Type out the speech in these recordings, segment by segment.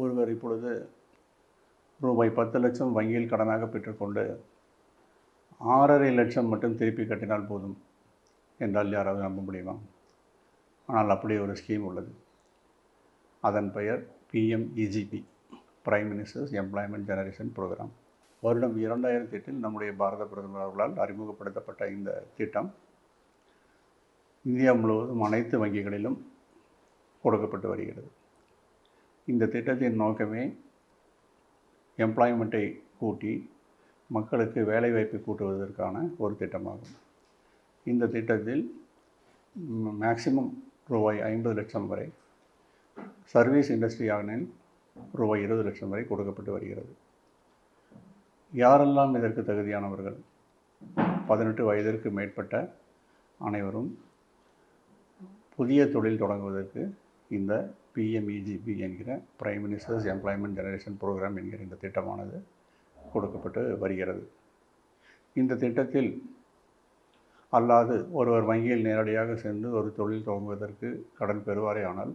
ஒருவர் இப்பொழுது ரூபாய் பத்து லட்சம் வங்கியில் கடனாக பெற்றுக்கொண்டு ஆறரை லட்சம் மட்டும் திருப்பி கட்டினால் போதும் என்றால் யாராவது நம்ப முடியுமா? ஆனால் அப்படி ஒரு ஸ்கீம் உள்ளது. அதன் பெயர் PMEGP prime ministers employment generation programme வருடம் இரண்டாயிரத்தி எட்டில் நம்முடைய பாரத பிரதமர் அவர்களால் அறிமுகப்படுத்தப்பட்ட இந்த திட்டம் இந்தியா முழுவதும் அனைத்து வங்கிகளிலும் கொடுக்கப்பட்டு வருகிறது. இந்த திட்டத்தின் நோக்கமே எம்ப்ளாய்மெண்ட்டை கூட்டி மக்களுக்கு வேலைவாய்ப்பை கூட்டுவதற்கான ஒரு திட்டமாகும். இந்த திட்டத்தில் மேக்சிமம் ரூபாய் ஐம்பது லட்சம் வரை சர்வீஸ் இண்டஸ்ட்ரி ஆனில் ரூபாய் இருபது லட்சம் வரை கொடுக்கப்பட்டு வருகிறது. யாரெல்லாம் இதற்கு தகுதியானவர்கள்? பதினெட்டு வயதிற்கு மேற்பட்ட அனைவரும் புதிய தொழில் தொடங்குவதற்கு இந்த பிஎம்இஜிபி என்கிற prime ministers employment generation programme என்கிற இந்த திட்டமானது கொடுக்கப்பட்டு வருகிறது. இந்த திட்டத்தில் அல்லாது ஒருவர் வங்கியில் நேரடியாக சென்று ஒரு தொழில் துவங்குவதற்கு கடன் பெறுவாரே ஆனால்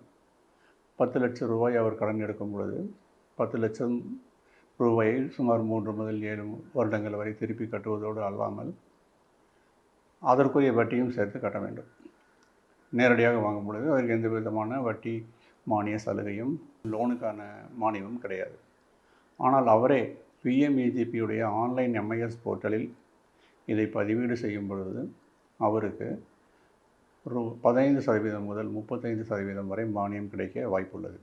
பத்து லட்சம் ரூபாய் அவர் கடன் எடுக்கும் பொழுது பத்து லட்சம் ரூபாயை சுமார் மூன்று முதல் ஏழு வருடங்கள் வரை திருப்பி கட்டுவதோடு அல்லாமல் அதற்குரிய வட்டியும் சேர்த்து கட்ட வேண்டும். நேரடியாக வாங்கும் பொழுது அவருக்கு எந்த விதமான வட்டி மானிய சலுகையும் லோனுக்கான மானியமும் கிடையாது. ஆனால் அவரே பிஎம்இஜிபியுடைய ஆன்லைன் எம்ஐஎஸ் போர்ட்டலில் இதை பதிவீடு செய்யும் பொழுது அவருக்கு ரூ பதினைந்து சதவீதம் முதல் முப்பத்தைந்து சதவீதம் வரை மானியம் கிடைக்க வாய்ப்புள்ளது.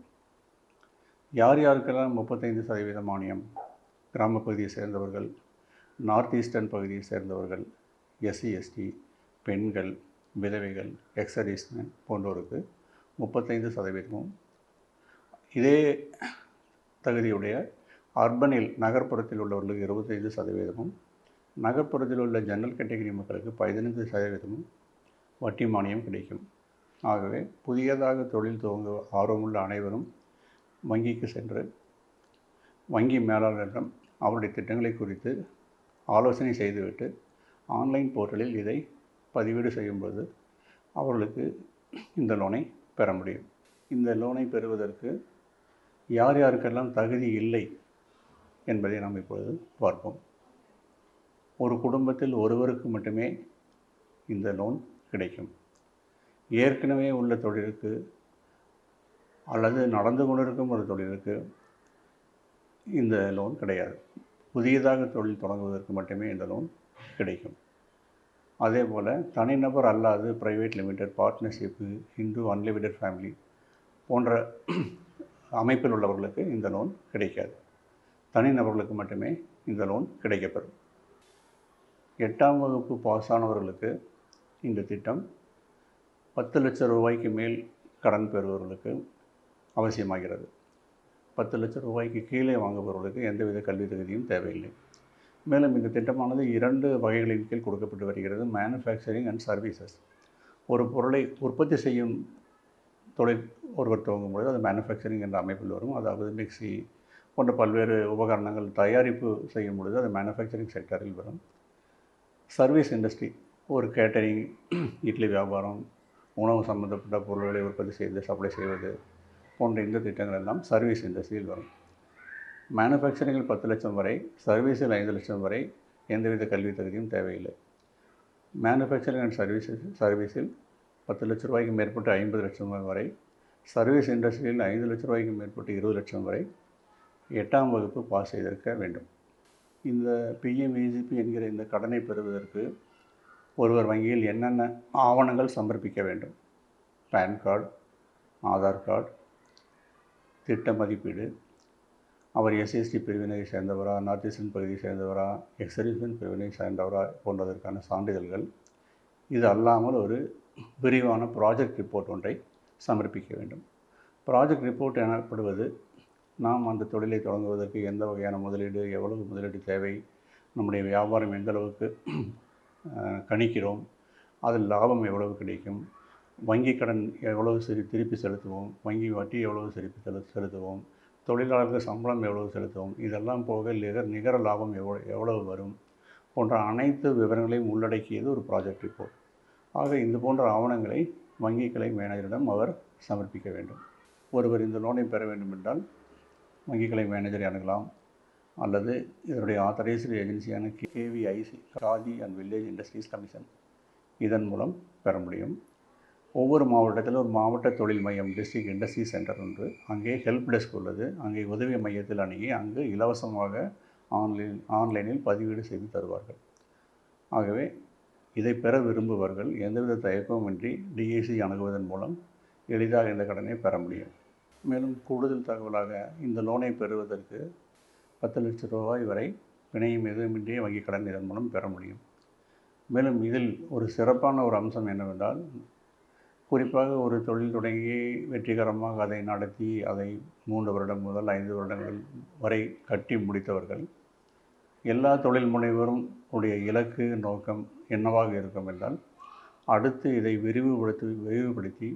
யார் யாருக்கெல்லாம் முப்பத்தைந்து சதவீத மானியம்? கிராம பகுதியை சேர்ந்தவர்கள் நார்த் ஈஸ்டர்ன் பகுதியை சேர்ந்தவர்கள் எஸ்சி எஸ்டி பெண்கள் விதவைகள் எக்ஸர்வீஸ்மேன் போன்றோருக்கு முப்பத்தைந்து சதவீதமும். இதே தகுதியுடைய அர்பனில் நகர்ப்புறத்தில் உள்ளவர்களுக்கு இருபத்தைந்து சதவீதமும் நகர்ப்புறத்தில் உள்ள ஜன்னல் கேட்டகரி மக்களுக்கு பதினைந்து சதவீதமும் வட்டி மானியம் கிடைக்கும். ஆகவே புதியதாக தொழில் துவங்க ஆர்வமுள்ள அனைவரும் வங்கிக்கு சென்று வங்கி மேலாளரிடம் அவருடைய திட்டங்களை குறித்து ஆலோசனை செய்துவிட்டு ஆன்லைன் போர்ட்டலில் இதை பதிவீடு செய்யும்போது அவர்களுக்கு இந்த லோனை பெற முடியும். இந்த லோனை பெறுவதற்கு யார் யாருக்கெல்லாம் தகுதி இல்லை என்பதை நாம் இப்பொழுது பார்ப்போம். ஒரு குடும்பத்தில் ஒருவருக்கு மட்டுமே இந்த லோன் கிடைக்கும். ஏற்கனவே உள்ள தொழிலுக்கு அல்லது நடந்து கொண்டிருக்கும் ஒரு தொழிலுக்கு இந்த லோன் கிடையாது. புதியதாக தொழில் தொடங்குவதற்கு மட்டுமே இந்த லோன் கிடைக்கும். அதே போல் தனிநபர் அல்லாது private limited partnership Hindu unlimited family போன்ற அமைப்பில் உள்ளவர்களுக்கு இந்த லோன் கிடைக்காது. தனிநபர்களுக்கு மட்டுமே இந்த லோன் கிடைக்கப்பெறும். எட்டாம் வகுப்பு பாஸ் ஆனவர்களுக்கு இந்த திட்டம் பத்து லட்சம் ரூபாய்க்கு மேல் கடன் பெறுபவர்களுக்கு அவசியமாகிறது. பத்து லட்சம் ரூபாய்க்கு கீழே வாங்குபவர்களுக்கு எந்தவித கல்வி தகுதியும் தேவையில்லை. மேலும் இந்த திட்டமானது இரண்டு வகைகளின் கீழ் கொடுக்கப்பட்டு வருகிறது. மேனுஃபேக்சரிங் அண்ட் சர்வீசஸ் ஒரு பொருளை உற்பத்தி செய்யும் தொழில் ஒருவர் துவங்கும் பொழுது அது மேனுஃபேக்சரிங் என்ற அமைப்பில் வரும். அதாவது மிக்சி போன்ற பல்வேறு உபகரணங்கள் தயாரிப்பு செய்யும் பொழுது அது மேனுஃபேக்சரிங் செக்டரில் வரும். சர்வீஸ் இண்டஸ்ட்ரி ஒரு கேட்டரிங் இட்லி வியாபாரம் உணவு சம்மந்தப்பட்ட பொருள்களை உற்பத்தி செய்து சப்ளை செய்வது போன்ற இந்த திட்டங்கள் எல்லாம் சர்வீஸ் இண்டஸ்ட்ரியில் வரும். மேனுஃபேக்சரிங்கில் பத்து லட்சம் வரை சர்வீஸில் ஐந்து லட்சம் வரை எந்தவித கல்வி தகுதியும் தேவையில்லை. மேனுஃபேக்சரிங் அண்ட் சர்வீசஸ் சர்வீஸில் பத்து லட்ச ரூபாய்க்கு மேற்பட்டு ஐம்பது லட்சம் வரை சர்வீஸ் இண்டஸ்ட்ரியில் ஐந்து லட்ச ரூபாய்க்கு மேற்பட்டு இருபது லட்சம் வரை எட்டாம் வகுப்பு பாஸ் செய்திருக்க வேண்டும். இந்த பிஎம்இஜிபி என்கிற இந்த கடனை பெறுவதற்கு ஒருவர் வங்கியில் என்னென்ன ஆவணங்கள் சமர்ப்பிக்க வேண்டும்? பேன் கார்டு ஆதார் கார்டு திட்ட மதிப்பீடு அவர் எஸ்சிஎஸ்டி பிரிவினை சேர்ந்தவரா நார்த் ஈஸ்டர்ன் பகுதியை சேர்ந்தவரா எக்ஸர்வீஸ்மென் பிரிவினை சேர்ந்தவரா போன்றதற்கான சான்றிதழ்கள். இது அல்லாமல் ஒரு விரிவான ப்ராஜெக்ட் ரிப்போர்ட் ஒன்றை சமர்ப்பிக்க வேண்டும். ப்ராஜெக்ட் ரிப்போர்ட் எனப்படுவது நாம் அந்த தொழிலை தொடங்குவதற்கு எந்த வகையான முதலீடு எவ்வளவு முதலீடு தேவை நம்முடைய வியாபாரம் எந்த அளவுக்கு கணிக்கிறோம் அதில் லாபம் எவ்வளவு கிடைக்கும் வங்கி கடன் எவ்வளவு சரி திருப்பி செலுத்துவோம் வங்கி வட்டி எவ்வளவு திருப்பி செலு செலுத்துவோம் தொழிலாளருக்கு சம்பளம் எவ்வளவு செலுத்தவும் இதெல்லாம் போக நிகர நிகர லாபம் எவ்வளோ எவ்வளவு வரும் போன்ற அனைத்து விவரங்களையும் உள்ளடக்கியது ஒரு ப்ராஜெக்ட் ரிப்போர்ட் ஆக இது போன்ற ஆவணங்களை வங்கி கிளை மேனேஜரிடம் அவர் சமர்ப்பிக்க வேண்டும். ஒருவர் இந்த லோனை பெற வேண்டும் என்றால் வங்கிக்கலை மேனேஜரை அணுகலாம். அல்லது இதனுடைய authorised ஏஜென்சியான KVIC Khadi and village industries commission இதன் மூலம் பெற முடியும். ஒவ்வொரு மாவட்டத்திலும் ஒரு மாவட்ட தொழில் மையம் டிஸ்ட்ரிக்ட் இண்டஸ்ட்ரி சென்டர் ஒன்று. அங்கே ஹெல்ப் டெஸ்க் உள்ளது. அங்கே உதவி மையத்தில் அணுகி அங்கு இலவசமாக ஆன்லைன் ஆன்லைனில் பதிவீடு செய்து தருவார்கள். ஆகவே இதை பெற விரும்புபவர்கள் எந்தவித தயக்கமின்றி டிஏசி அணுகுவதன் மூலம் எளிதாக இந்த கடனை பெற முடியும். மேலும் கூடுதல் தகவலாக இந்த லோனை பெறுவதற்கு பத்து லட்சம் ரூபாய் வரை பிணையும் எதுவுமின்றி வங்கிக் கடன் இதன் மூலம் பெற முடியும். மேலும் இதில் ஒரு சிறப்பான ஒரு அம்சம் என்னவென்றால் குறிப்பாக ஒரு தொழில் தொடங்கி வெற்றிகரமாக அதை நடத்தி அதை மூன்று வருடம் முதல் ஐந்து வருடங்கள் வரை கட்டி முடித்தவர்கள் எல்லா தொழில் முனைவரும் உடைய இலக்கு நோக்கம் என்னவாக இருக்கும் என்றால் அடுத்து இதை விரிவுபடுத்தி விரிவுபடுத்தி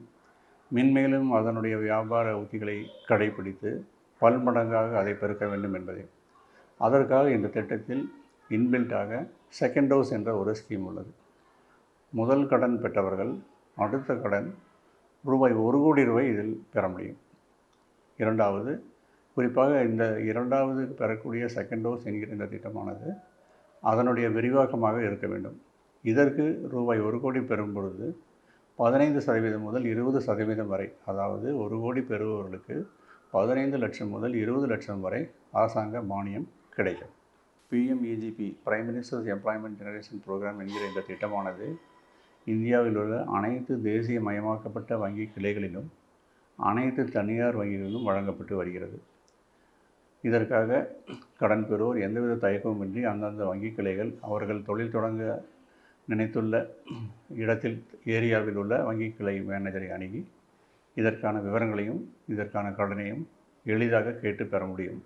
மென்மேலும் அதனுடைய வியாபார உத்திகளை கடைபிடித்து பல்மடங்காக அதை பெருக்க வேண்டும் என்பதே. அதற்காக இந்த திட்டத்தில் இன்பில்ட்டாக செகண்ட் ஹவுஸ் என்ற ஒரு ஸ்கீம் உள்ளது. முதல் கடன் பெற்றவர்கள் அடுத்த கடன் ரூபாய் ஒரு கோடி ரூபாய் இதில் பெற முடியும். இரண்டாவது குறிப்பாக இந்த இரண்டாவது பெறக்கூடிய செகண்ட் டோஸ் என்கிற இந்த திட்டமானது அதனுடைய விரிவாக்கமாக இருக்க வேண்டும். இதற்கு ரூபாய் ஒரு கோடி பெறும் பொழுது பதினைந்து சதவீதம் முதல் இருபது சதவீதம் வரை அதாவது ஒரு கோடி பெறுபவர்களுக்கு பதினைந்து லட்சம் முதல் இருபது லட்சம் வரை அரசாங்க மானியம் கிடைக்கும். PMEGP prime ministers employment generation programme என்கிற இந்த திட்டமானது இந்தியாவில் உள்ள அனைத்து தேசிய மயமாக்கப்பட்ட வங்கி கிளைகளிலும் அனைத்து தனியார் வங்கிகளிலும் வழங்கப்பட்டு வருகிறது. இதற்காக கடன் பெறுவோர் எந்தவித தயக்கமின்றி அந்தந்த வங்கி கிளைகள் அவர்கள் தொழில் தொடங்க நினைத்துள்ள இடத்தில் ஏரியாவில் உள்ள வங்கி கிளை மேனேஜரை அணுகி இதற்கான விவரங்களையும் இதற்கான கடனையும் எளிதாக கேட்டு பெற முடியும்.